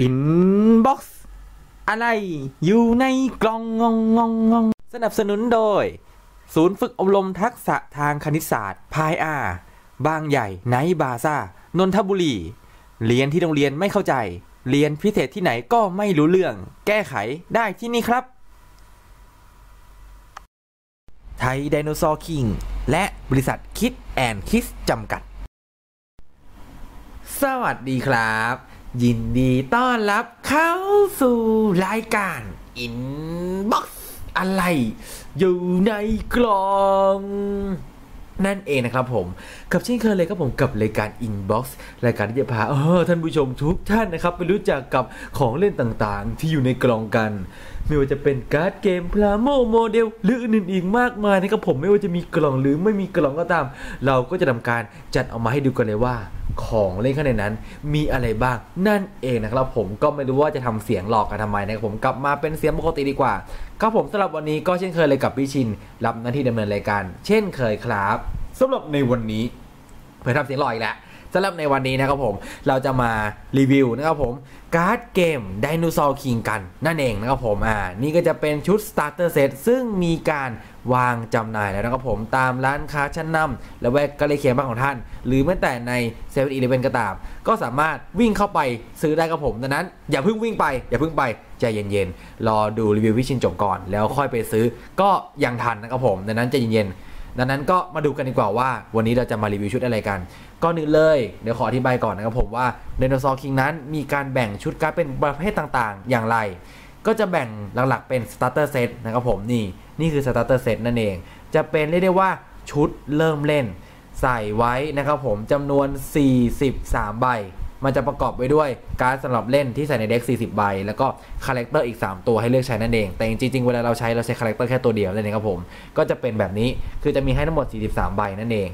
อินบ็อกซ์อะไรอยู่ในกล่องงงงงงงสนับสนุนโดย ศูนย์ฝึกอบรมทักษะทางคณิตศาสตร์พายอา บางใหญ่ไนบาซ่านนทบุรี เรียนที่โรงเรียนไม่เข้าใจ เรียนพิเศษที่ไหนก็ไม่รู้เรื่อง แก้ไขได้ที่นี่ครับ ไทยไดโนเสาร์คิง และบริษัทคิดแอนคิสจำกัด สวัสดีครับ ยินดีต้อนรับเข้าสู่รายการ Inbox อะไร อยู่ในกล่อง นั่นเองนะครับผม กับเช่นเคยเลยครับผมกับรายการ Inbox รายการที่จะพาเออท่านผู้ชมทุกท่านนะครับ ไปรู้จักกับของเล่นต่างๆ ที่อยู่ในกล่องกัน ไม่ว่าจะเป็นการ์ดเกมพลาโมโมเดลหรืออื่นๆอีกมากมายนะครับผมไม่ว่าจะมีกล่องหรือไม่มีกล่องก็ตาม เราก็จะทำการจัดเอามาให้ดูกันเลยว่า ของเล่นข้างในนั้น มีอะไรบ้างนั่นเองนะครับผมก็ไม่รู้ว่าจะทำเสียงหลอกกันทำไมนะครับผมกลับมาเป็นเสียงปกติดีกว่าครับผมสำหรับวันนี้ก็เช่นเคยเลยกับพี่ชิน รับหน้าที่ดำเนินรายการเช่นเคยครับสำหรับในวันนี้เพื่อทำเสียงหลอกอีกแล้ว สำหรับในวันนี้นะครับผมเราจะมารีวิวนะครับผมการ์ดเกม Dinosaur King กันนั่นเองนะครับผมอ่านี่ก็จะเป็นชุด Starter Set ซึ่งมีการวางจำหน่ายแล้วนะครับผมตามร้านค้าชั้นนำและแวกใกล้เคียงบ้านของท่าน หรือแม้แต่ใน7 e เ e ่ e อก็ตาม ก็สามารถวิ่งเข้าไปซื้อได้ครับผมดังนั้น อย่าเพิ่งวิ่งไป อย่าเพิ่งไปใจเย็นๆ รอดูรีวิววิชินจบก่อน แล้วค่อยไปซื้อก็ยังทันนะครับผมดังนั้นใจเย็นๆดังนั้นก็มาดูกันดีกว่าว่าวันนี้เราจะมารีวิวชุดอะไรกัน ก่อนอื่นเลยเดี๋ยวขออธิบายก่อนนะครับผมว่า Dinosaur King นั้นมีการแบ่งชุดการ์ดเป็นประเภทต่างๆ อย่างไร ก็จะแบ่งหลักๆเป็น Starter Set นะครับผมนี่นี่คือ Starter Set นั่นเอง จะเป็นเรียกได้ว่าชุดเริ่มเล่น ใส่ไว้นะครับผมจำนวน 43 ใบ มันจะประกอบไปด้วยการดสำหรับเล่นที่ใส่ในเด็ก 40 ใบ แล้วก็คาแรคเตอร์อีก 3 ตัวให้เลือกใช้นั่นเอง แต่จริงๆ เวลาเราใช้เราใช้คาแรคเตอร์แค่ตัวเดียวนั่นเองครับผม ก็จะเป็นแบบนี้ คือจะมีให้ทั้งหมด 43 ใบนั่นเอง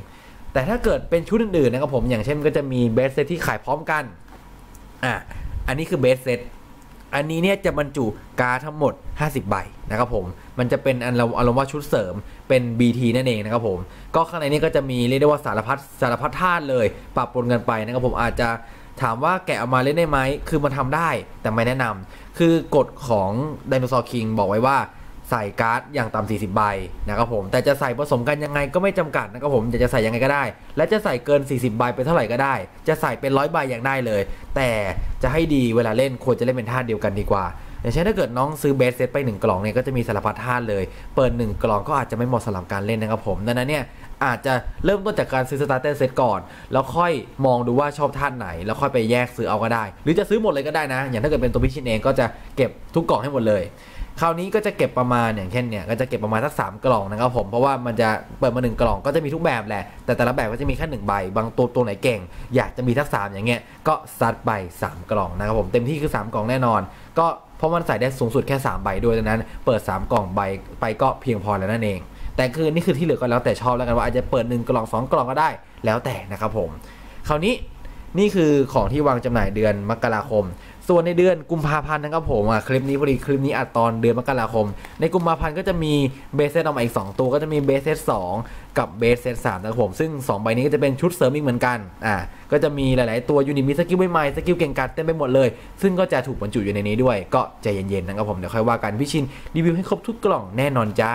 แต่ถ้าเกิดเป็นชุดอื่นๆนะครับผมอย่างเช่นก็จะมีเบสเซตที่ขายพร้อมกันอะอันนี้คือเบสเซตอันนี้เนี่ยจะบรรจุการทั้งหมด 50 ใบนะครับผม มันจะเป็นอันเราอารมณ์ว่าชุดเสริมเป็น BT นั่นเองนะครับผม ก็ข้างในนี้ก็จะมีเรียกได้ว่าสารพัดสารพัดธาตุเลยปรับปนกันไปนะครับผมอาจจะถามว่าแกะออกมาเล่นได้ไหม คือมันทำได้แต่ไม่แนะนำคือกฎของ Dinosaur King บอกไว้ว่า ใส่การ์ดอย่างต่ำ40 ใบนะครับผมแต่จะใส่ผสมกันยังไงก็ไม่จำกัดนะครับผมจะจะใส่ยังไงก็ได้ และจะใส่เกิน 40 ใบไปเท่าไหร่ก็ได้ จะใส่เป็นร้อยใบอย่างได้เลย แต่จะให้ดีเวลาเล่นควรจะเล่นเป็นท่าเดียวกันดีกว่า อย่างเช่นถ้าเกิดน้องซื้อเบสเซตไป1กล่องเนี่ยก็จะมีสารพัดท่าเลย เปิด 1 กล่องก็อาจจะไม่เหมาะสำหรับการเล่นนะครับผมดังนั้นเนี่ยอาจจะเริ่มต้นจากการซื้อสตาร์เตอร์เซตก่อน แล้วค่อยมองดูว่าชอบท่าไหน แล้วค่อยไปแยกซื้อเอาก็ได้ หรือจะซื้อหมดเลยก็ได้นะ อย่างถ้าเกิดเป็นตัวพิชินเองก็จะเก็บทุกกล่องให้หมดเลย คราวนี้ก็จะเก็บประมาณอย่างเช่นเนี่ยก็จะเก็บประมาณสักสามกล่องนะครับผมเพราะว่ามันจะเปิดมาหนึ่งกล่องก็จะมีทุกแบบแหละแต่แต่ละแบบก็จะมีแค่หนึ่งใบบางตัวตัวไหนเก่ง อยากจะมีทักสามอย่างเงี้ยก็ซัดไปสามกล่องนะครับผมเต็มที่คือสามกล่องแน่นอน ก็เพราะมันใส่ได้สูงสุดแค่3ใบด้วยดังนั้น เปิด3กล่องใบไปก็เพียงพอแล้วนั่นเอง แต่คือนี่คือที่เหลือก็แล้วแต่ชอบแล้วกันว่าอาจจะเปิด1กล่อง2กล่องก็ได้แล้วแต่นะครับผมคราวนี้นี่คือของที่วางจำหน่ายเดือนมกราคม ส่วนในเดือนกุมภาพันธ์นะครับผมอะคลิปนี้พอดีคลิปนี้อัดตอนเดือนมกราคม ในกุมภาพันธ์ก็จะมีเบสเซตออกมาอีก 2 ตัวก็จะมีเบสเซต2กับเบสเซต3นะครับผม ซึ่ง 2 ใบนี้ก็จะเป็นชุดเสริมอีกเหมือนกันอ่าก็จะมีหลาย ๆ ตัวยูนิตมีสกิลใหม่สกิลเก่งกาจเต็มไปหมดเลย ซึ่งก็จะถูกบรรจุอยู่ในนี้ด้วย ก็ใจเย็น ๆ นะครับผมเดี๋ยวค่อยว่ากันพี่ชินรีวิวให้ครบทุกกล่องแน่นอนจ้า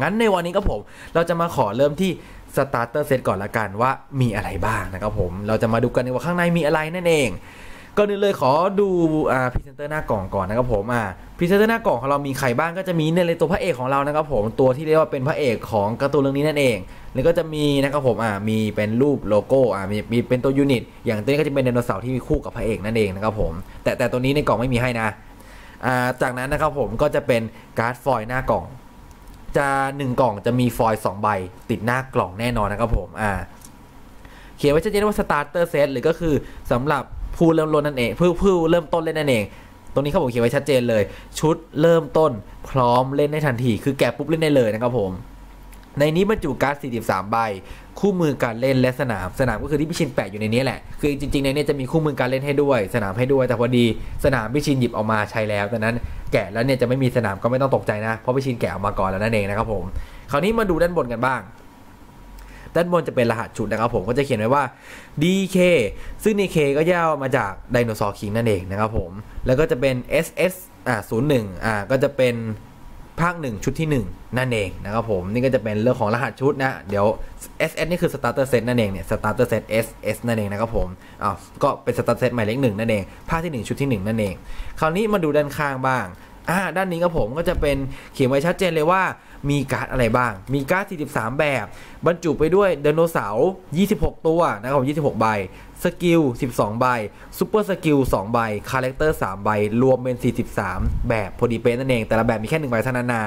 งั้นในวันนี้ก็ผมเราจะมาขอเริ่มที่สตาร์เตอร์เซตก่อนละกันว่ามีอะไรบ้างนะครับผมเราจะมาดูกันว่าข้างในมีอะไรนั่นเอง ก่อนอื่นเลยขอดูอ่าพรีเซนเตอร์หน้ากล่องก่อนนะครับผมอ่าพรีเซนเตอร์หน้ากล่องของเรามีใครบ้างก็จะมีเนี่ยเลยตัวพระเอกของเรานะครับผมตัวที่เรียกว่าเป็นพระเอกของการ์ตูนเรื่องนี้นั่นเอง แล้วก็จะมีนะครับผมอ่ามีเป็นรูปโลโก้อ่ามีมีเป็นตัวยูนิต อย่างตัวนี้ก็จะเป็นไดโนเสาร์ที่มีคู่กับพระเอกนั่นเองนะครับผมแต่แต่ตัวนี้ในกล่องไม่มีให้นะอ่าจากนั้นนะครับผมก็จะเป็นการ์ดฟอยล์หน้ากล่อง จะหนึ่งกล่องจะมีฟอยล์สองใบ ติดหน้ากล่องแน่นอนนะครับผมอ่าเขียนไว้ชัดเจนว่า starter set หรือก็คือสำหรับ ผู้เริ่มต้นนั่นเองผู้ผู้เริ่มต้นเล่นนั่นเอง ตรงนี้เขาบอกเขียนไว้ชัดเจนเลย ชุดเริ่มต้น พร้อมเล่นได้ทันที คือแกะปุ๊บเล่นได้เลยนะครับผม ในนี้บรรจุการ์ด43 ใบ คู่มือการเล่นและสนาม สนามก็คือที่พี่ชินแปะอยู่ในนี้แหละ คือจริงๆในนี้จะมีคู่มือการเล่นให้ด้วย สนามให้ด้วย แต่พอดีสนามพี่ชินหยิบออกมาใช้แล้วดังนั้นแกะแล้วเนี่ยจะไม่มีสนามก็ไม่ต้องตกใจนะ เพราะพี่ชินแกะออกมาก่อนแล้วนั่นเองนะครับผม คราวนี้มาดูด้านบนกันบ้าง ด้านบนจะเป็นรหัสชุดนะครับผมก็จะเขียนไว้ว่า DK ซึ่ง DK ก็ย่อมาจากไดโนเสาร์คิงนั่นเองนะครับผมแล้วก็จะเป็น SS อ่า01อ่าก็จะเป็นภาค 1 ชุดที่ 1 นั่นเองนะครับผมนี่ก็จะเป็นเรื่องของรหัสชุดนะเดี๋ยว SS นี่คือ starter set นั่นเองเนี่ย starter set SS นั่นเองนะครับผมอ้าวก็เป็น starter set หมายเลขหนึ่งนั่นเองภาคที่ 1 ชุดที่ 1 นั่นเอง คราวนี้มาดูด้านข้างบ้าง อ่าด้านนี้ครับผมก็จะเป็นเขียนไว้ชัดเจนเลยว่ามีการ์ดอะไรบ้าง มีการ์ด 43 แบบ บรรจุไปด้วยไดโนเสาร์ 26 ตัวนะครับผม26 ใบ สกิล 12 ใบซูเปอร์สกิล 2 ใบ คาแรคเตอร์ 3 ใบ รวมเป็น 43 แบบพอดีเป๊ะนั่นเอง แต่ละแบบมีแค่ 1 ใบเท่านั้นนา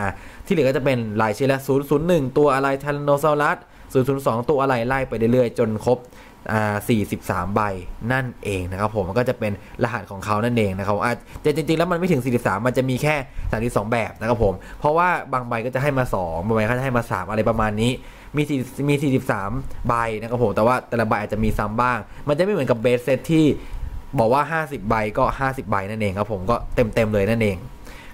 ที่เหลือก็จะเป็นลายชื่อละ001 ตัวอะไรทันโนซารัส002 ตัวอะไรไล่ไปเรื่อยๆ จนครบ 43 ใบนั่นเองนะครับผมมันก็จะเป็นรหัสของเขานั่นเองนะครับอะแต่จริงๆแล้วมันไม่ถึง 43 มันจะมีแค่ 32 แบบนะครับผม เพราะว่าบางใบก็จะให้มา2บางใบก็จะให้มา 3 อะไรประมาณนี้ มี4มี 43 ใบนะครับผม แต่ว่าแต่ละใบอาจจะมีซ้ำบ้าง มันจะไม่เหมือนกับเบสเซตที่บอกว่า 50 ใบก็ 50 ใบนั่นเองครับผมก็เต็มๆเลยนั่นเอง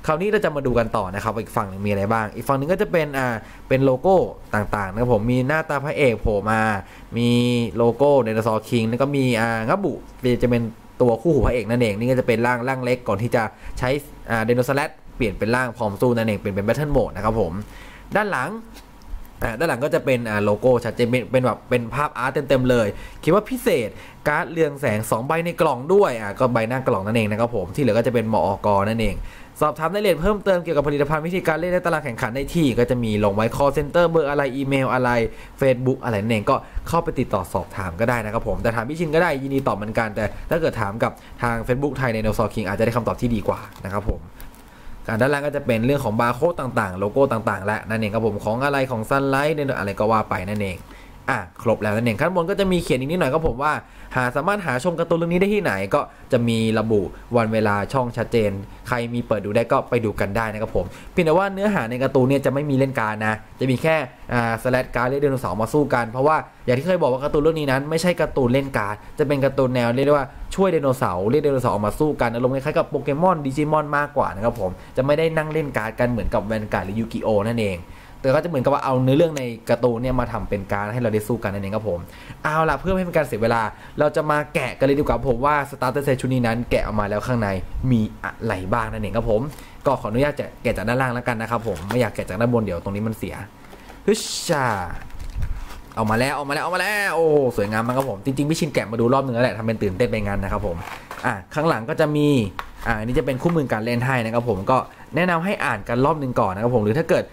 คราวนี้เราจะมาดูกันต่อนะครับอีกฝั่งหนึงมีอะไรบ้าง อีกฝั่งหนึงก็จะเป็นอ่าเป็นโลโก้ต่างๆนะครับผมมีหน้าตาพระเอกโผล่มา มีโลโก้ไดโนเสาร์คิงแล้วก็มีอ่างับบุจะเป็นตัวคู่หูพระเอกนั่นเองนี่ก็จะเป็นร่างร่างเล็กก่อนที่จะใช้อ่าไดโนเสาร์เปลี่ยนเป็นร่างพร้อมสู้นั่นเองเป็นเป็นแบทเทิลโหมดนะครับผมด้านหลังด้านหลังก็จะเป็นโลโก้ชัดเจนเป็นเป็นแบบเป็นภาพอาร์ตเต็มๆเลยคิดว่าพิเศษการ์ดเรืองแสง 2 ใบในกล่องด้วยอ่าก็ใบหน้ากล่องนั่นเองนะครับผมที่เหลือก็จะเป็นมอกนั่นเอง สอบถามรายละเอียดเพิ่มเติมเกี่ยวกับผลิตภัณฑ์วิธีการเล่นในตารางแข่งขันได้ที่ ก็จะมีลงไว้ call center เบอร์อะไรอีเมลอะไร Facebook อะไรนั่นเองก็เข้าไปติดต่อสอบถามก็ได้นะครับผมแต่ถามพี่ชินก็ได้ยินดีตอบเหมือนกันแต่ถ้าเกิดถามกับทาง Facebook ไทยในโนซอคิงอาจจะได้คำตอบที่ดีกว่านะครับผมการด้านล่างก็จะเป็นเรื่องของบาร์โค้ดต่างๆ โลโก้ต่างๆ และนั่นเองครับผมของอะไรของซันไลท์อะไรก็ว่าไปนั่นเอง อะครบแล้วนั่นเองข้างบนก็จะมีเขียนอีกนิดหน่อยครับผมว่า หาสามารถหาชมการ์ตูนเรื่องนี้ได้ที่ไหนก็จะมีระบุวันเวลาช่องชัดเจน ใครมีเปิดดูได้ก็ไปดูกันได้นะครับผมเพียงแต่ว่าเนื้อหาในการ์ตูนเนี่ยจะไม่มีเล่นการนะ จะมีแค่อ่าสแลดการเรียกไดโนเสาร์มาสู้กันเพราะว่าอย่างที่เคยบอกว่าการ์ตูนเรื่องนี้นั้นไม่ใช่การ์ตูนเล่นการจะเป็นการ์ตูนแนวเรียกได้ว่าช่วยไดโนเสาร์เรียกไดโนเสาร์ออกมาสู้กันอารมณ์คล้ายๆกับโปเกมอนดิจิมอนมากกว่านะครับผมจะไม่ได้นั่งเล่นการ์ดกันเหมือนกับแวนการ์ดหรือยูกิโอนั่นเอง แต่ก็จะเหมือนกับว่าเอาเนื้อเรื่องในกร์ตูนเนี่ยมาทำเป็นการให้เราได้สู้กันนั่นเองครับผม เอาล่ะเพื่อไม่ให้เป็นการเสียเวลา เราจะมาแกะกันเลยดีกว่าผมว่าสตาร์เตอร์เซชุดนี้นั้นแกะออกมาแล้วข้างในมีอะไรบ้างนั่นเองครับผม ก็ขออนุญาตจะแกะจากด้านล่างแล้วกันนะครับผมไม่อยากแกะจากด้านบนเดี๋ยวตรงนี้มันเสียฮึชชาเอามาแล้วเอามาแล้วเอามาแล้วโอ้สวยงามมากครับผมจริงๆพี่ชินแกะมาดูรอบหนึงแล้วแหละทำเป็นตื่นเต้นไปงานนะครับผมอะข้างหลังก็จะมีอ่าอันนี้จะเป็นคู่มือการเล่นให้นะครับผมก็แนะนำให้อ่านกันรอบหนึ่งก่อนนะครับผมหรือถ้าเกิด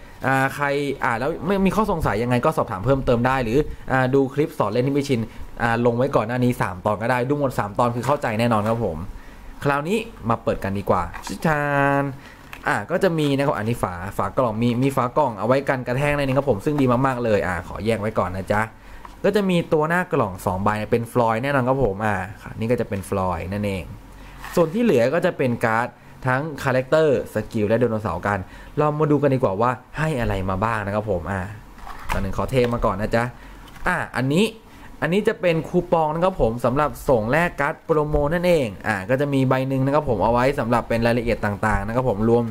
ใครอ่านแล้วไม่มีข้อสงสัยยังไงก็สอบถามเพิ่มเติมได้ หรืออดูคลิปสอนเล่นที่ไม่ชินลงไว้ก่อนหน้านี้ 3 ตอนก็ได้ดูหมด 3 ตอนคือเข้าใจแน่นอนครับผม คราวนี้มาเปิดกันดีกว่าชิชานอ่าก็จะมีนะครับอันนี้ฝาฝากล่องมีมีฝากล่องเอาไว้กันกระแทกในนี้ครับผมซึ่งดีมากๆเลยอ่าขอแยกไว้ก่อนนะจ๊ะก็จะมีตัวหน้ากล่อง2ใบเป็นฟลอยด์แน่นอนครับผมอ่านี่ก็จะเป็นฟลอยด์นั่นเอง ส่วนที่เหลือก็จะเป็นการ์ด ทั้งคาแรคเตอร์สกิลและไดโนเสาร์กัน เรามาดูกันดีกว่าว่าให้อะไรมาบ้างนะครับผมอ่าตอนหนึ่งขอเทมาก่อนนะจ๊ะอ่าอันนี้อันนี้จะเป็นคูปองนะครับผมสำหรับส่งแลกการ์ดโปรโมนั่นเองอ่าก็จะมีใบหนึ่งนะครับผมเอาไว้สำหรับเป็นรายละเอียดต่างๆนะครับผมรวม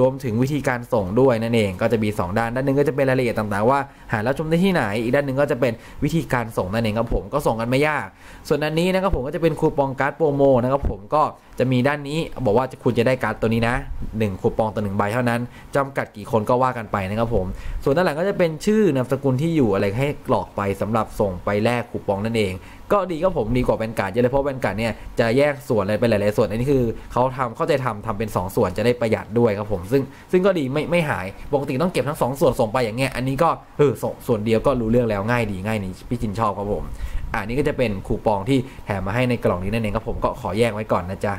รวมถึงวิธีการส่งด้วยนั่นเองก็จะมี 2 ด้าน ด้านหนึ่งก็จะเป็นรายละเอียดต่างๆว่า หาแล้วชมได้ที่ไหน อีกด้านหนึ่งก็จะเป็นวิธีการส่งนั่นเองครับผมก็ส่งกันไม่ยาก ส่วนอันนี้นะครับผมก็จะเป็นคูปองการ์ดโปรโมนะครับผมก็จะมีด้านนี้บอกว่าคุณจะได้การ์ดตัวนี้นะ 1 คูปองต่อ1ใบเท่านั้นจำกัดกี่คนก็ว่ากันไปนะครับผม ส่วนด้านหลังก็จะเป็นชื่อนามสกุลที่อยู่อะไรให้กรอกไปสำหรับส่งไปแลกคูปองนั่นเอง ก็ดีก็ผมดีกว่าแบนการ์ดเยอะเลยเพราะแบนการ์ดเนี่ยจะแยกส่วนอะไรไปหลาย ๆ ส่วนอันนี้คือเขาทำเข้าใจทำทำเป็น 2 ส่วนจะได้ประหยัดด้วยครับผม ซึ่งซึ่งก็ดีไม่ไม่หายปกติต้องเก็บทั้ง 2 ส่วนส่งไปอย่างเงี้ยอันนี้ก็เออส่งส่วนเดียวก็รู้เรื่องแล้วง่ายดีง่ายนี่พี่จินชอบครับผมอันนี้ก็จะเป็นคูปองที่แถมมาให้ในกล่องนี้นั่นเองครับผมก็ขอแยกไว้ก่อนนะจ๊ะ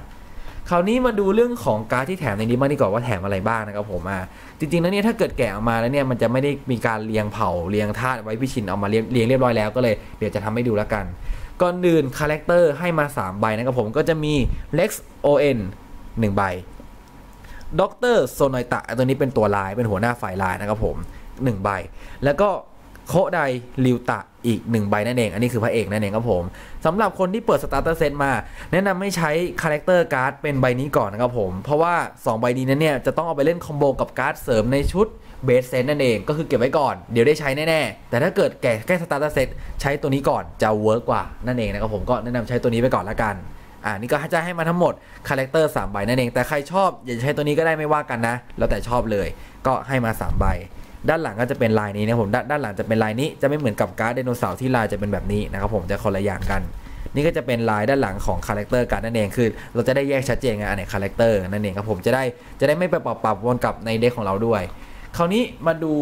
คราวนี้มาดูเรื่องของการ์ดที่แถมในนี้บ้าดีกว่าว่าแถมอะไรบ้างนะครับผมอะจริงๆแล้วเนี่ยถ้าเกิดแกะออกมาแล้วเนี่ยมันจะไม่ได้มีการเรียงเผาเรียงธาตุไว้พี่ชินเอามาเรียงเรียงเรียบร้อยแล้วก็เลยเดี๋ยวจะทำให้ดูแล้วกัน ก่อนอื่นคาแรคเตอร์ให้มา 3 ใบนะครับผมก็จะมี Lex ON 1 ใบด็อกเตอร์โซนอยตะตัวนี้เป็นตัวลายเป็นหัวหน้าฝ่ายลายนะครับผม 1 ใบ แล้วก็โคไดริวตะ อีก 1 ใบนั่นเอง อันนี้คือพระเอกนั่นเองครับผมสำหรับคนที่เปิดสตาร์เตอร์เซตมา แนะนำไม่ใช้คาแรคเตอร์การ์ดเป็นใบนี้ก่อนนะครับผม เพราะว่า 2 ใบนี้นั้นเนี่ยจะต้องเอาไปเล่นคอมโบกับการ์ดเสริมในชุดเบสเซนนั่นเองก็คือเก็บไว้ก่อนเดี๋ยวได้ใช้แน่ๆ แต่ถ้าเกิดแก่แค่สตาร์ทเซตใช้ตัวนี้ก่อนจะเวิร์กกว่านั่นเองนะครับผมก็แนะนำใช้ตัวนี้ไปก่อนละกันอ่านี่ก็จะให้มาทั้งหมดคาแรคเตอร์3ใบนั่นเองแต่ใครชอบอยากจะใช้ตัวนี้ก็ได้ไม่ว่ากันนะ แล้วแต่ชอบเลยก็ให้มา 3 ใบ ด้านหลังก็จะเป็นลายนี้นะผมด้านด้านหลังจะเป็นลายนี้จะไม่เหมือนกับการ์ดไดโนเสาร์ที่ลายจะเป็นแบบนี้นะครับผมจะคนละอย่างกัน นี่ก็จะเป็นลายด้านหลังของคาแรคเตอร์การ์ดนั่นเองคือเราจะได้แยกชัดเจนไงอันไหนคาแรคเตอร์นั่นเองครับผมจะได้จะได้ไม่ไปปรับปรับวนกับในเด็กของเราด้วย คราวนี้มาดู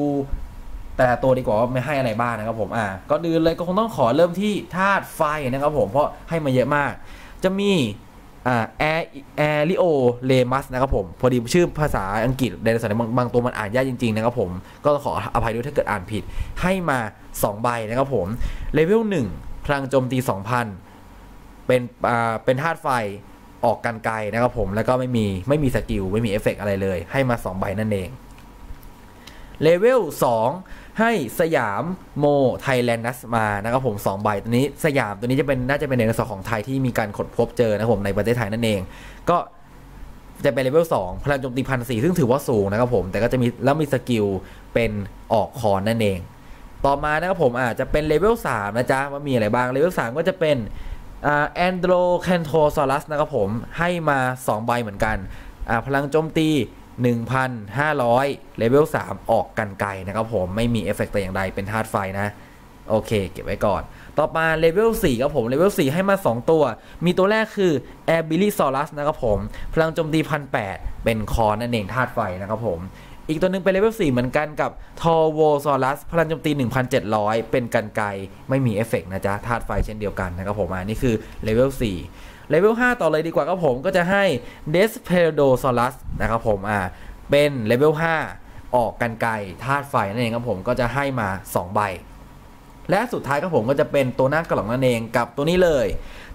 แต่ตัวดีกว่าว่าไม่ให้อะไรบ้างนะครับผมอ่าก็ดืนเลยก็คงต้องขอเริ่มที่ธาตุไฟนะครับผมเพราะให้มาเยอะมาก จะมี แอร์แอริโอเลมัสนะครับผม พอดีชื่อภาษาอังกฤษในภาษาบางบางตัวมันอ่านยากจริง ๆ นะครับผม ก็ขออภัยด้วยถ้าเกิดอ่านผิดให้มา 2 ใบนะครับผม เลเวล1พลังโจมตี 2,000 เป็นอ่าเป็นธาตุไฟออกกันไกลนะครับผม แล้วก็ไม่มีไม่มีสกิล ไม่มีเอฟเฟกอะไรเลย ให้มา 2 ใบนั่นเองเลเวล2 ให้สยามโมไทยแลนด์นัสมานะครับผม2ใบตัวนี้สยามตัวนี้จะเป็นน่าจะเป็นในส่วนของไทยที่มีการขดพบเจอนะครับผมในประเทศไทยนั่นเอง ก็จะเป็นเลเวล2พลังโจมตีพันสี่ซึ่งถือว่าสูงนะครับผมแต่ก็จะมีแล้วมีสกิลเป็นออกคอนนั่นเอง ต่อมานะครับผมอาจจะเป็นเลเวล3นะจ๊ะว่ามีอะไรบ้างเลเวล3ก็จะเป็นแอนโดรแคนโทซอรัสนะครับผมให้มา 2 ใบเหมือนกันพลังโจมตี 1,500เลเวล3ออกกันไกลนะครับผมไม่มีเอฟเฟกต์แต่อย่างใดเป็นธาตุไฟนะ โอเค เก็บไว้ก่อน ต่อมาเลเวล4ครับผมเลเวล4ให้มา 2 ตัว มีตัวแรกคือ a b i l i s a u r u s นะครับผม พลังโจมตีพันแเป็นคอนั่นเองธาตุไฟนะครับผม อีกตัวหนึ่งเป็นเลเวล4เหมือนกันกับ t o r v o s a u r u s พลังโจมตี 1,700 เป็นกันไกลไม่มีเอฟเฟกต์นะจ๊ะธาตุไฟเช่นเดียวกันนะครับผมอันนี้คือเลเวล4 เลเวล5ต่อเลยดีกว่าครับผมก็จะให้ Desperado s a u r u s นะครับผมอ่าเป็นเลเวล5ออกกันไกลธาตุไฟนั่นเองครับผมก็จะให้มา 2 ใบ และสุดท้ายครับผมก็จะเป็นตัวหน้ากล่องนั่นเองกับตัวนี้เลย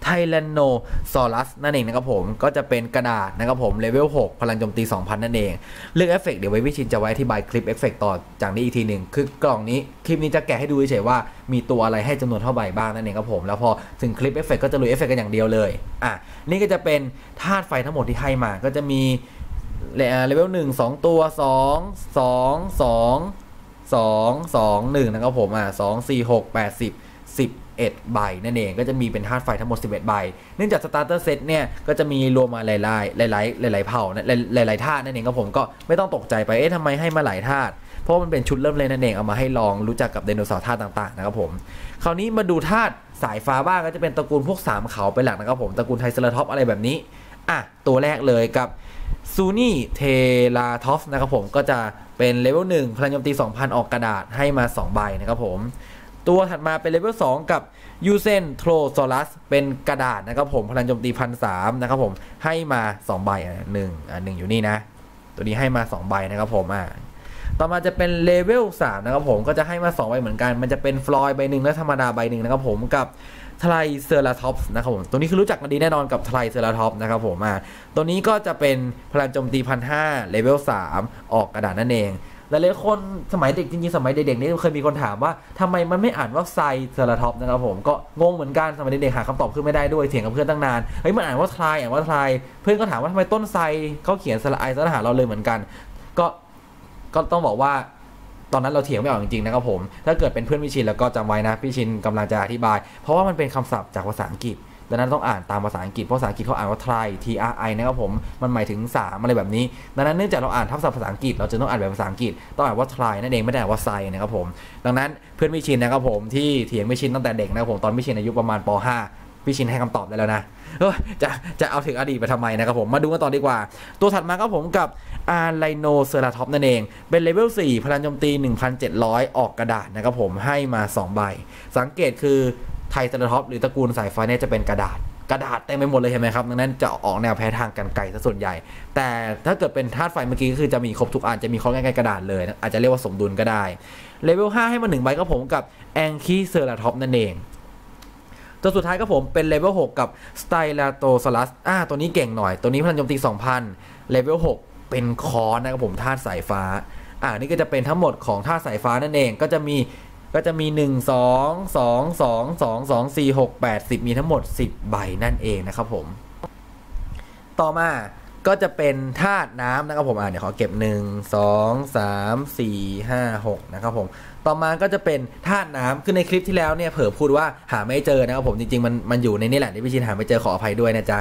ไทแลนโนซอรัสนั่นเองนะครับผมก็จะเป็นกระดาษนะครับผมเลเวล 6 พลังโจมตี 2,000 นั่นเอง เรื่องเอฟเฟกเดี๋ยวไว้วิชินจะไว้อธิบายคลิปเอฟเฟกต่อจากนี้อีกทีหนึ่งคือกล่องนี้คลิปนี้จะแกะให้ดูเฉยๆว่ามีตัวอะไรให้จำนวนเท่าใบบ้างนั่นเองครับผม แล้วพอถึงคลิปเอฟเฟกก็จะรู้เอฟเฟกกันอย่างเดียวเลยอะนี่ก็จะเป็นธาตุไฟทั้งหมดที่ให้มาก็จะมีเลเวลหนึ่งสองตัวสองสองสอง สองสองหนึ่งนะครับผมอะสองสี่หกแปดสิบสิบเอ็ดใบนั่นเองก็จะมีเป็นธาตุไฟทั้งหมด 11 ใบ เนื่องจากสตาร์เตอร์เซตเนี่ยก็จะมีรวมมาหลายๆหลายๆหลายๆเผ่าหลายๆธาตุนั่นเองครับผมก็ไม่ต้องตกใจไปเอ๊ะทำไมให้มาหลายธาตุเพราะมันเป็นชุดเริ่มเลยนั่นเองเอามาให้ลองรู้จักกับไดโนเสาร์ธาตุต่างๆนะครับผมคราวนี้มาดูธาตุสายฟ้าบ้างก็จะเป็นตระกูลพวกสามเขาเป็นหลักนะครับผมตระกูลไทเซอร์ท็อปอะไรแบบนี้อะตัวแรกเลยกับซูนี่เทลาทอฟนะครับผมก็จะ เป็นเลเวล1พลังโจมตี 2,000 ออกกระดาษให้มา 2 ใบนะครับผม ตัวถัดมาเป็นเลเวล2กับยูเซนโทรโซลัสเป็นกระดาษนะครับผมพลังโจมตีพันสามนะครับผมให้มา 2 ใบอะหนึ่งอะหนึ่งอยู่นี่นะ ตัวนี้ให้มา 2 ใบนะครับผมอะต่อมาจะเป็นเลเวล3นะครับผมก็จะให้มา 2 ใบเหมือนกัน มันจะเป็นฟลอยใบหนึ่งและธรรมดาใบหนึ่งนะครับผมกับ ทรเซอราท็อปส์นะครับผม ตัวนี้คือรู้จักกันดีแน่นอนกับไทรเซอราท็อปส์นะครับผมอะตัวนี้ก็จะเป็นพลังโจมตีพันห้าเลเวลสามออกกระดาษนั่นเองหลายๆคนสมัยเด็กจริงๆ สมัยเด็กๆนี่เคยมีคนถามว่าทำไมมันไม่อ่านว่าไซเซอราท็อปส์นะครับผมก็งงเหมือนกันสมัยเด็กๆหาคำตอบขึ้นไม่ได้ด้วยเถียงกับเพื่อนตั้งนานเฮ้ยมันอ่านว่าไทรอ่านว่าไทรเพื่อนก็ถามว่าทำไมต้นไซเขาเขียนสระไอสระหาเราเลยเหมือนกัน ก็ก็ต้องบอกว่า ตอนนั้นเราเถียงไม่ออกจริงๆนะครับผม ถ้าเกิดเป็นเพื่อนพี่ชินแล้วก็จำไว้นะพี่ชินกำลังจะอธิบาย เพราะว่ามันเป็นคำศัพท์จากภาษาอังกฤษดังนั้นต้องอ่านตามภาษาอังกฤษ เพราะภาษาอังกฤษเขาอ่านว่า try t r i นะครับผม มันหมายถึง 3 อะไรแบบนี้ ดังนั้นเนื่องจากเราอ่านทับศัพท์ภาษาอังกฤษ เราจะต้องอ่านแบบภาษาอังกฤษ ต้องอ่านว่า try นั่นเองไม่ได้อ่านว่า say นะครับผม ดังนั้นเพื่อนพี่ชินนะครับผมที่เถียงพี่ชินตั้งแต่เด็กนะครับผม ตอนพี่ชินอายุประมาณป .5 พี่ชินให้คำตอบได้แล้วนะจะจะเอาถึงอดีตไปทำไมนะครับผม มาดูกันต่อดีกว่า ตัวถัดมาครับผมกับ อาร์ไลโนเซอราท็อปนั่นเอง เป็นเลเวล 4 พลังโจมตี 1,700 ออกกระดาษนะครับผมให้มา 2 ใบ สังเกตคือไทเซอราท็อปหรือตระกูลสายไฟเนี่ยจะเป็นกระดาษกระดาษเต็มไปหมดเลยเห็นไหมครับ ดังนั้นจะออกแนวแพ้ทางกันไกลซะส่วนใหญ่ แต่ถ้าเกิดเป็นธาตุไฟเมื่อกี้ก็คือจะมีครบทุกอัน จะมีข้อง่ายๆกระดาษเลยอาจจะเรียกว่าสมดุลก็ได้ เลเวล 5 ให้มา1ใบก็ผมกับแองคีเซอราท็อปนั่นเอง ตัวสุดท้ายก็ผมเป็นเลเวล 6 กับสไตลาโตสลัสอ่าตัวนี้เก่งหน่อย ตัวนี้พลังโจมตี 2,000 เลเวล 6 เป็นคอนนะครับผมธาตุสายฟ้า อ่านี่ก็จะเป็นทั้งหมดของธาตุสายฟ้านั่นเองก็จะมีก็จะมี 1 2 2 2 2 2 4 6 8 10 มีทั้งหมด 10 ใบนั่นเองนะครับผม ต่อมาก็จะเป็นธาตุน้ำนะครับผมอ่าเดี๋ยวขอเก็บ 1 2 3 4 5 6 นะครับผม ต่อมาก็จะเป็นธาตุน้ำคือในคลิปที่แล้วเนี่ยเผลอพูดว่าหาไม่เจอนะครับผมจริงๆมันมันอยู่ในนี่แหละที่พี่ชินหาไม่เจอขออภัยด้วยนะจ๊ะ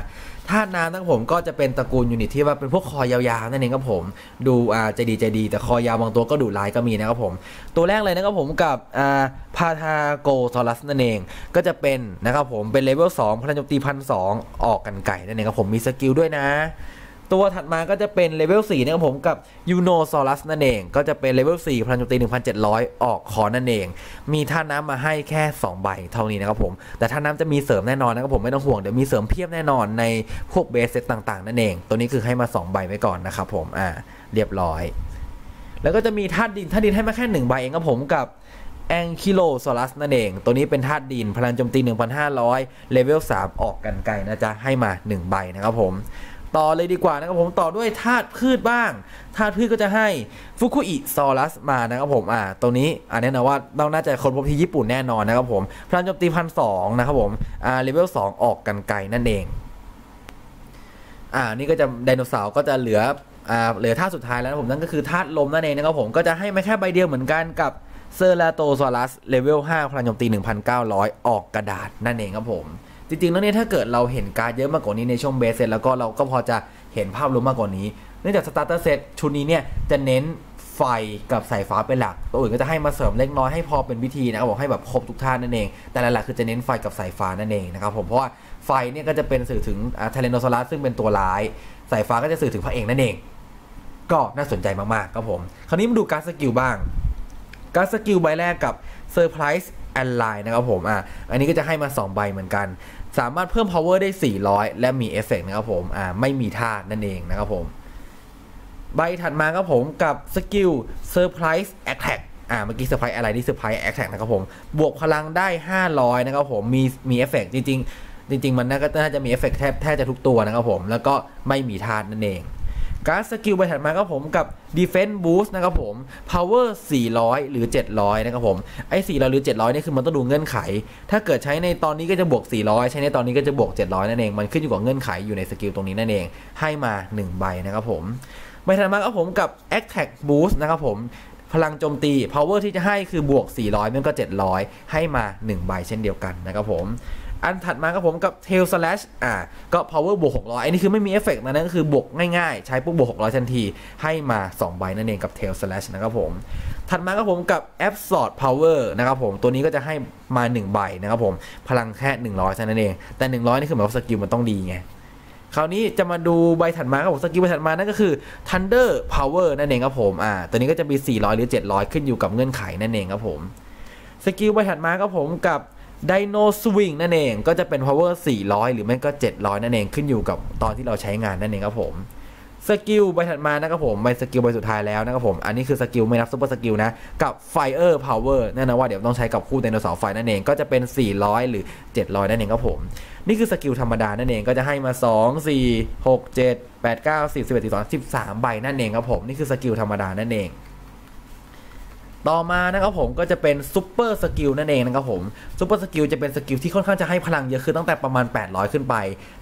ธาตุน้ำนะครับผมก็จะเป็นตระกูลยูนิตที่ว่าเป็นพวกคอยาวๆนั่นเองครับผม ดูอ่าใจดีใจดี แต่คอยาวบางตัวก็ดุร้ายก็มีนะครับผม ตัวแรกเลยนะครับผมกับอ่าพาทาโกซอรัสนั่นเองก็จะเป็นนะครับผมเป็นเลเวล2พลังโจมตีพันสออกกันไก่นั่นเองครับผมมีสกิลด้วยนะ ตัวถัดมาก็จะเป็นเลเวล4นะครับผมกับยูโนซอรัสนั่นเอง ก็จะเป็นเลเวล4พลังโจมตี 1,700 ออกคอนั่นเอง มีท่าน้ำมาให้แค่ 2 ใบเท่านี้นะครับผม แต่ท่าน้ำจะมีเสริมแน่นอนนะครับผมไม่ต้องห่วง เดี๋ยวมีเสริมเพียบแน่นอนในพวกเบสเซตต่างๆ นั่นเอง ตัวนี้คือให้มา 2 ใบไว้ก่อนนะครับผม อ่า เรียบร้อย แล้วก็จะมีธาตุดินธาตุดินให้มาแค่1ใบเองครับผมกับแองคิโลโซลัสนั่นเอง ตัวนี้เป็นธาตุดิน พลังโจมตี 1,500 เลเวล 3 ออกกันไกลนะจ๊ะ ให้มา 1 ใบนะครับผม ต่อเลยดีกว่านะครับผมต่อด้วยธาตุพืชบ้างธาตุพืชก็จะให้ฟุกุอิซอรัสมานะครับผมอ่าตัวนี้อันนี้นะว่าต้องน่าจะคนพบที่ญี่ปุ่นแน่นอนนะครับผมพลังโจมตีพันสองนะครับผมอ่าเลเวลสองออกกันไกลนั่นเองอ่านี่ก็จะไดโนเสาร์ก็จะเหลืออ่าเหลือธาตุสุดท้ายแล้วนะผมนั่นก็คือธาตุลมนั่นเองนะครับผมก็จะให้มาแค่ใบเดียวเหมือนกันกับเซอร์ลาโตซอรัสเลเวล5พลังโจมตี 1,900 ออกกระดาษนั่นเองครับผม จริงๆแล้วเนี่ยถ้าเกิดเราเห็นการ์ดเยอะมากกว่านี้ในช่วงเบสเซตแล้วก็เราก็พอจะเห็นภาพรวมมากกว่านี้ เนื่องจากสตาร์เตอร์เซตชุดนี้เนี่ยจะเน้นไฟกับสายฟ้าเป็นหลัก ตัวอื่นก็จะให้มาเสริมเล็กน้อยให้พอเป็นวิธีนะครับบอกให้แบบครบทุกท่านนั่นเอง แต่หลักๆคือจะเน้นไฟกับสายฟ้านั่นเองนะครับผม เพราะว่าไฟเนี่ยก็จะเป็นสื่อถึงเทเลโนซอรัสซึ่งเป็นตัวร้าย สายฟ้าก็จะสื่อถึงพระเอกนั่นเอง ก็น่าสนใจมากๆครับผม คราวนี้มาดูการสกิลบ้าง การสกิลใบแรกกับเซอร์ไพรส์แอนไลน์นะครับผม อะ อันนี้ก็จะให้มา 2 ใบเหมือนกัน สามารถเพิ่ม power ได้ 400 และมีเอฟเฟกนะครับผมอ่าไม่มีธาตุนั่นเองนะครับผม ใบถัดมาครับผมกับสกิลเซอร์ไพรส์แอคแท็กอ่าเมื่อกี้เซอร์ไพรส์อะไรนี่เซอร์ไพรส์แอคแท็กนะครับผม บวกพลังได้ 500 นะครับผม มีมีเอฟเฟกจริง ๆ จริง ๆ มันน่าก็น่าจะมีเอฟเฟกแทบแทบจะทุกตัวนะครับผม แล้วก็ไม่มีธาตุนั่นเอง การสกิลใบถัดมาครับผมกับ Defense Boost นะครับผม Power 400 หรือ 700 นะครับผม ไอ้400 หรือ 700นี่คือมันต้องดูเงื่อนไข ถ้าเกิดใช้ในตอนนี้ก็จะบวก 400 ใช้ในตอนนี้ก็จะบวก 700 นั่นเอง มันขึ้นอยู่กับเงื่อนไขอยู่ในสกิลตรงนี้นั่นเอง ให้มา 1 ใบนะครับผม ใบถัดมาครับผมกับ Attack Boost นะครับผมพลังโจมตี power ที่จะให้คือบวก 400 มันก็ 700 ให้มา 1 ใบเช่นเดียวกันนะครับผม อันถัดมาครับผมกับ tail slash อ่าก็ power บวก600 อันนี้คือไม่มีเอฟเฟกต์นะนั่นก็คือบวกง่ายๆ ใช้ปุ๊บบวก600 ทันที ให้มา 2 ใบนั่นเองกับ tail slash นะครับผม ถัดมาครับผมกับ absorb power นะครับผม ตัวนี้ก็จะให้มา 1 ใบนะครับผม พลังแค่ 100เท่านั้นเอง แต่ 100 นี่คือหมายว่าสกิลมันต้องดีไงคราวนี้จะมาดูใบถัดมาครับผมสกิลใบถัดมานั่นก็คือ Thunder Power นั่นเองครับผมอ่าตัวนี้ก็จะมี 400 หรือ 700 ขึ้นอยู่กับเงื่อนไขนั่นเองครับผมสกิลใบถัดมาครับผมกับ Dino Swing นั่นเองก็จะเป็น Power 400 หรือไม่ก็ 700 นั่นเองขึ้นอยู่กับตอนที่เราใช้งานนั่นเองครับผมสกิลใบถัดมานะครับผมใบสกิลใบสุดท้ายแล้วนะครับผม อันนี้คือสกิลไม่นับซุปเปอร์สกิลนะ กับ Fire Power แน่นอนว่าเดี๋ยวต้องใช้กับคู่ไดโนเสาร์ไฟนั่นเองก็จะเป็น 400 หรือ 700 นั่นเองครับผม นี่คือสกิลธรรมดานั่นเองก็จะให้มา 2 4 6 7 8 9 10 11 12 13 ใบนั่นเองครับผม นี่คือสกิลธรรมดานั่นเอง ต่อมานะครับผมก็จะเป็นซูเปอร์สกิลนั่นเองนะครับผมซูเปอร์สกิลจะเป็นสกิลที่ค่อนข้างจะให้พลังเยอะคือตั้งแต่ประมาณ 800 ขึ้นไป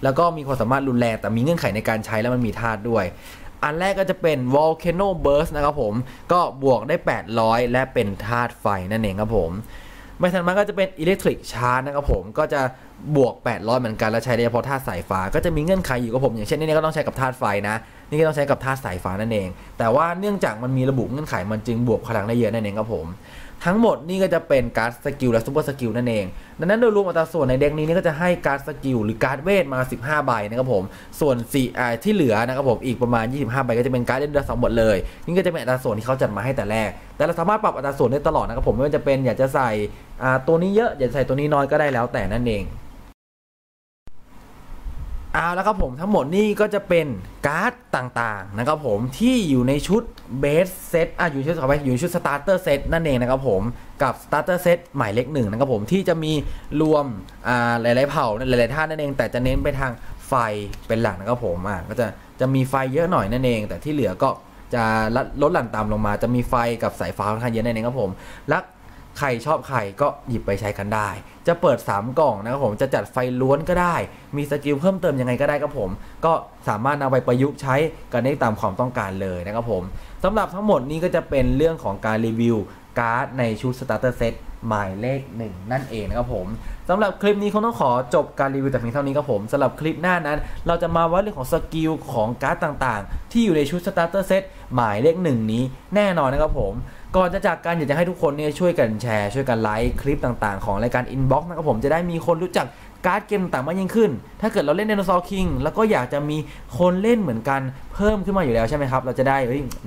แล้วก็มีความสามารถรุนแรงแต่มีเงื่อนไขในการใช้แล้วมันมีธาตุด้วย อันแรกก็จะเป็น Volcano Burst นะครับผมก็บวกได้ 800 และเป็นธาตุไฟนั่นเองครับผมใบถัดมาก็จะเป็น Electric Charge นะครับผมก็จะ บวก 800 เหมือนกันแล้วใช้ได้เฉพาะธาตุสายฟ้าก็จะมีเงื่อนไขอยู่กับผมอย่างเช่นนี่ก็ต้องใช้กับธาตุไฟนะ นี่ก็ต้องใช้กับธาตุสายฟ้านั่นเอง แต่ว่าเนื่องจากมันมีระบุเงื่อนไขมันจึงบวกพลังได้เยอะนั่นเองครับผม ทั้งหมดนี่ก็จะเป็นการ์ดสกิลและซูเปอร์สกิลนั่นเอง ดังนั้นโดยรวมอัตราส่วนในเด็กนี้นี่ก็จะให้การ์ดสกิลหรือการ์ดเวทมา 15 ใบนะครับผม ส่วน4อ่ที่เหลือนะครับผมอีกประมาณ 25 ใบก็จะเป็นการ์ดเล่นเดือสองหมดเลย นี่ก็จะเป็นอัตราส่วนที่เขาจัดมาให้แต่แรก แต่เราสามารถปรับอัตราส่วนได้ตลอดนะครับผมไม่ว่าจะเป็นอยากจะใส่ตัวนี้เยอะอยากจะใส่ตัวนี้น้อยก็ได้แล้วแต่นั่นเอง เอาแล้วครับผมทั้งหมดนี่ก็จะเป็นการ์ดต่างๆนะครับผมที่อยู่ในชุดเบสเซตอะอยู่ชุดขอไปอยู่ชุดสตาร์เตอร์เซตนั่นเองนะครับผมกับสตาร์เตอร์เซตหมายเลขหนึ่งนะครับผมที่จะมีรวมอ่าหลายๆเผ่าหลายๆท่านนั่นเอง แต่จะเน้นไปทางไฟเป็นหลักนะครับผมอะก็จะจะมีไฟเยอะหน่อยนั่นเอง แต่ที่เหลือก็จะลดลดหลั่นตามลงมาจะมีไฟกับสายฟ้าค่อนข้างเยอะนั่นเองครับผมและ ใครชอบใครก็หยิบไปใช้กันได้ จะเปิด 3 กล่องนะครับผมจะจัดไฟล้วนก็ได้ มีสกิลเพิ่มเติมยังไงก็ได้ครับผม ก็สามารถนำไปประยุกต์ใช้กันได้ตามความต้องการเลยนะครับผมสำหรับทั้งหมดนี้ก็จะเป็นเรื่องของการรีวิวการ์ดในชุดสตาร์เตอร์เซตหมายเลขหนึ่งนั่นเองนะครับผม สำหรับคลิปนี้คงต้องขอจบการรีวิวแต่เพียงเท่านี้ครับผมสำหรับคลิปหน้านั้น เราจะมาว่าเรื่องของสกิลของการ์ดต่างๆ ที่อยู่ในชุดสตาร์เตอร์เซตหมายเลขหนึ่งนี้แน่นอนนะครับผมก่อนจะจากกันอยากจะให้ทุกคนเนี่ยช่วยกันแชร์ช่วยกันไลค์คลิปต่างๆ ของรายการ Inbox นะครับผมจะได้มีคนรู้จัก การ์ดเกมต่างๆมากยิ่งขึ้น ถ้าเกิดเราเล่น Dinosaur King แล้วก็อยากจะมีคนเล่นเหมือนกันเพิ่มขึ้นมาอยู่แล้วใช่ไหมครับ เราจะได้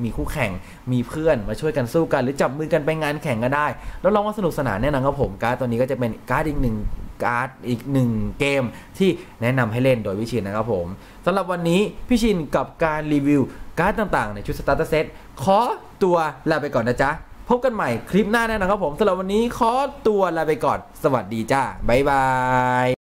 มีคู่แข่ง มีเพื่อนมาช่วยกันสู้กัน หรือจับมือกันไปงานแข่งก็ได้ แล้วลองว่าสนุกสนานแน่นอนครับผม การ์ดตัวนี้ก็จะเป็นการ์ดอีกหนึ่งการ์ดอีกหนึ่งเกมที่แนะนำให้เล่นโดยวิชินนะครับผมสำหรับวันนี้พี่ชินกับการรีวิวการ์ดต่างๆ ในชุดสตาร์เตอร์เซตขอตัวลาไปก่อนนะจ๊ะพบกันใหม่คลิปหน้าแน่นอนครับผมสำหรับวันนี้ขอตัวลาไปก่อน สวัสดีจ้า บ๊ายบาย